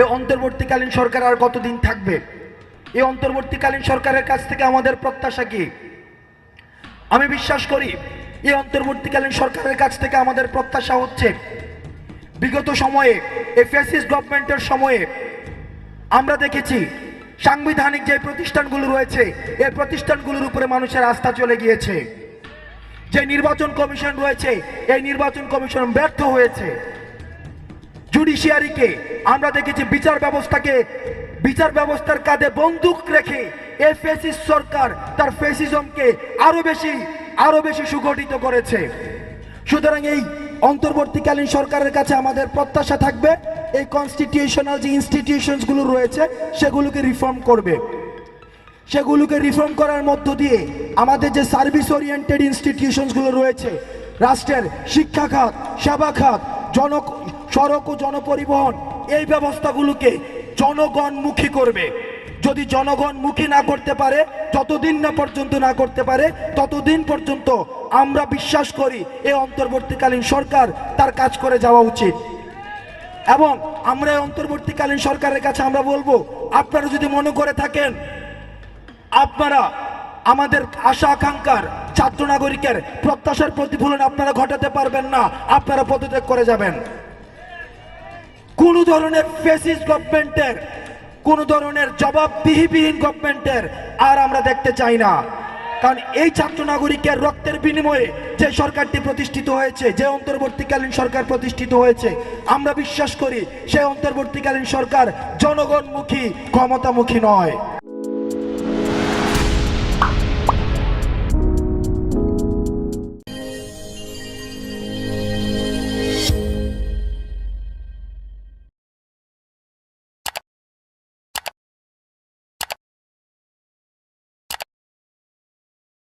এই অন্তর্বর্তীকালীন সরকার আর কতদিন থাকবে? এই অন্তর্বর্তীকালীন সরকারের কাছ থেকে আমাদের প্রত্যাশা কি? আমি বিশ্বাস করি এই অন্তর্বর্তীকালীন সরকারের কাছ থেকে আমাদের প্রত্যাশা হচ্ছে, বিগত সময়ে এই ফ্যাসিস্ট গভর্নমেন্টের সময়ে, আমরা দেখেছি সাংবিধানিক যে প্রতিষ্ঠানগুলো রয়েছে এই প্রতিষ্ঠানগুলোর উপরে মানুষের আস্থা চলে গিয়েছে। যে নির্বাচন কমিশন রয়েছে, এই নির্বাচন কমিশন ব্যর্থ হয়েছে। জুডিশিয়ারিকে আমরা দেখেছি বিচার ব্যবস্থাকে, বিচার ব্যবস্থার কাঁধে বন্দুক রেখে এই ফেসিস সরকার তার ফেসিজমকে আরও বেশি আরও বেশি সুগঠিত করেছে। সুতরাং এই অন্তর্বর্তীকালীন সরকারের কাছে আমাদের প্রত্যাশা থাকবে, এই কনস্টিটিউশনাল যে ইনস্টিটিউশনসগুলো রয়েছে, সেগুলোকে রিফর্ম করবে। সেগুলোকে রিফর্ম করার মধ্য দিয়ে আমাদের যে সার্ভিস ওরিয়েন্টেড ইনস্টিটিউশনসগুলো রয়েছে, রাষ্ট্রের শিক্ষা খাত সেবা খাত জন সড়ক ও জনপরিবহন এই ব্যবস্থাগুলোকে জনগণমুখী করবে। যদি জনগণমুখী না করতে পারে, যতদিন না পর্যন্ত না করতে পারে, ততদিন পর্যন্ত আমরা বিশ্বাস করি এই অন্তর্বর্তীকালীন সরকার তার কাজ করে যাওয়া উচিত। এবং আমরা এই অন্তর্বর্তীকালীন সরকারের কাছে আমরা বলব, আপনারা যদি মনে করে থাকেন, আপনারা আমাদের আশা আকাঙ্ক্ষার ছাত্র নাগরিকের প্রত্যাশার প্রতিফলন আপনারা ঘটাতে পারবেন না, আপনারা পদত্যাগ করে যাবেন। কোন ধরনের ফেসিস গভর্নমেন্টের কোনো ধরনের জবাবদিহিবিহীন গভর্নমেন্টের আর আমরা দেখতে চাই না। কারণ এই ছাত্র নাগরিকের রক্তের বিনিময়ে যে সরকারটি প্রতিষ্ঠিত হয়েছে, যে অন্তর্বর্তীকালীন সরকার প্রতিষ্ঠিত হয়েছে, আমরা বিশ্বাস করি সেই অন্তর্বর্তীকালীন সরকার জনগণমুখী, ক্ষমতামুখী নয়।